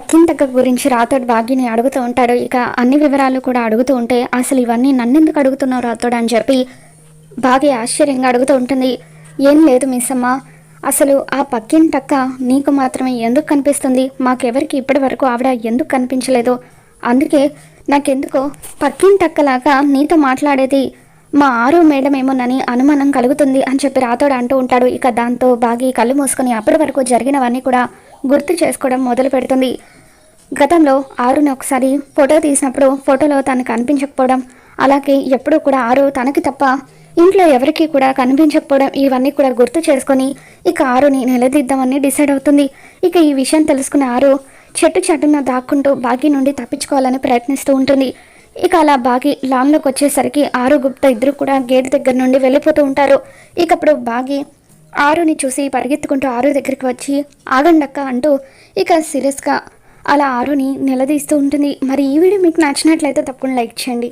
పక్కింటక్క గురించి రాతోడు భాగ్యని అడుగుతూ ఉంటాడు. ఇక అన్ని వివరాలు కూడా అడుగుతూ ఉంటే అసలు ఇవన్నీ నన్నెందుకు అడుగుతున్నావు రాతోడు అని చెప్పి భాగ్య ఆశ్చర్యంగా అడుగుతూ ఉంటుంది. ఏం లేదు మిస్ అమ్మ అసలు ఆ పక్కింటక్క నీకు మాత్రమే ఎందుకు కనిపిస్తుంది? మాకెవరికి ఇప్పటి వరకు ఆవిడ ఎందుకు కనిపించలేదు? అందుకే నాకెందుకో పక్కింటక్కలాగా నీతో మాట్లాడేది మా ఆరో మేడం ఏమోనని అనుమానం కలుగుతుంది అని చెప్పి రాతోడు అంటూ ఉంటాడు. ఇక దాంతో బాగి కళ్ళు మూసుకొని అప్పటి వరకు జరిగినవన్నీ కూడా గుర్తు చేసుకోవడం మొదలు పెడుతుంది. గతంలో ఆరుని ఒకసారి ఫోటో తీసినప్పుడు ఫోటోలో తను కనిపించకపోవడం అలాగే ఎప్పుడూ కూడా ఆరు తనకి తప్ప ఇంట్లో ఎవరికి కూడా కనిపించకపోవడం ఇవన్నీ కూడా గుర్తు చేసుకొని ఇక ఆరుని నిలదీద్దామని డిసైడ్ అవుతుంది. ఇక ఈ విషయం తెలుసుకున్న ఆరు చెట్టు చెట్టున దాక్కుంటూ బాగి నుండి తప్పించుకోవాలని ప్రయత్నిస్తూ ఉంటుంది. ఇక అలా బాగి లాన్లోకి వచ్చేసరికి ఆరు గుప్తా ఇద్దరు కూడా గేట్ దగ్గర నుండి వెళ్ళిపోతూ ఉంటారు. ఇకప్పుడు బాగి ఆరుని చూసి పరిగెత్తుకుంటూ ఆరు దగ్గరికి వచ్చి ఆగండక్క అంటూ ఇక సీరియస్గా అలా ఆరుని నిలదీస్తూ ఉంటుంది. మరి ఈ వీడియో మీకు నచ్చినట్లయితే తప్పకుండా లైక్ చేయండి.